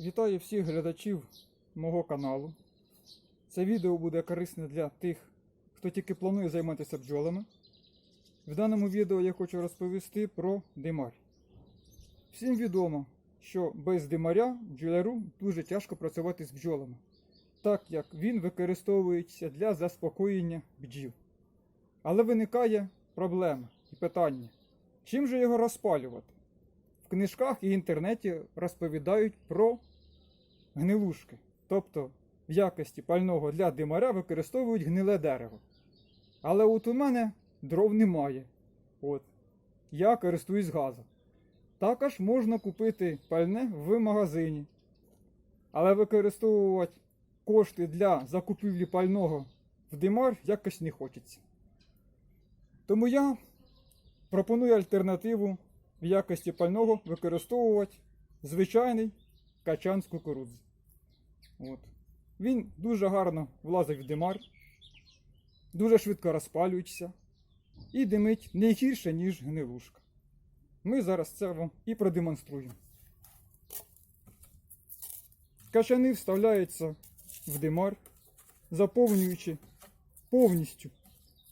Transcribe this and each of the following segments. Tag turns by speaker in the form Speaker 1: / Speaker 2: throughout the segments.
Speaker 1: Вітаю всіх глядачів мого каналу. Це відео буде корисне для тих, хто тільки планує займатися бджолами. В даному відео я хочу розповісти про димар. Всім відомо, що без димаря бджоляру дуже тяжко працювати з бджолами, так як він використовується для заспокоєння бджіл. Але виникає проблема і питання: чим же його розпалювати? В книжках і інтернеті розповідають про гнилушки. Тобто в якості пального для димаря використовують гниле дерево. Але от у мене дров немає. От. Я користуюсь газом. Також можна купити пальне в магазині. Але використовувати кошти для закупівлі пального в димар якось не хочеться. Тому я пропоную альтернативу в якості пального використовувати звичайний качан з кукурудзи. От. Він дуже гарно влазить в димар, дуже швидко розпалюється і димить не гірше, ніж гнилушка. Ми зараз це вам і продемонструємо. Качани вставляються в димар, заповнюючи повністю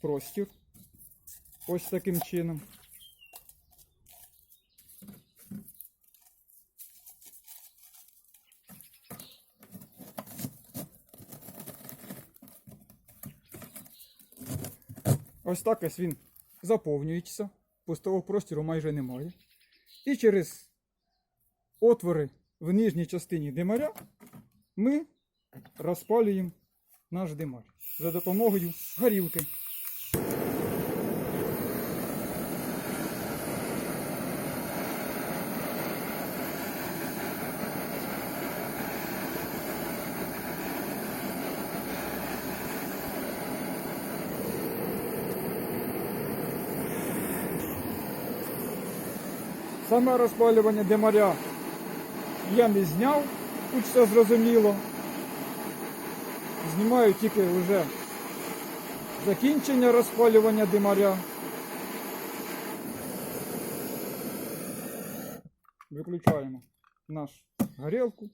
Speaker 1: простір. Ось таким чином. Ось так ось він заповнюється. Пустого простіру майже немає. І через отвори в нижній частині димаря ми розпалюємо наш димар за допомогою горілки. Саме розпалювання димаря я не зняв, тут все зрозуміло. Знімаю тільки вже закінчення розпалювання димаря. Виключаємо наш горілку.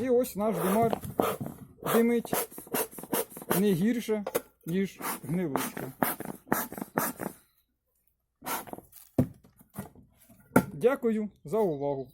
Speaker 1: І ось наш димар димить не гірше, ніж гнилучка. Дякую за увагу.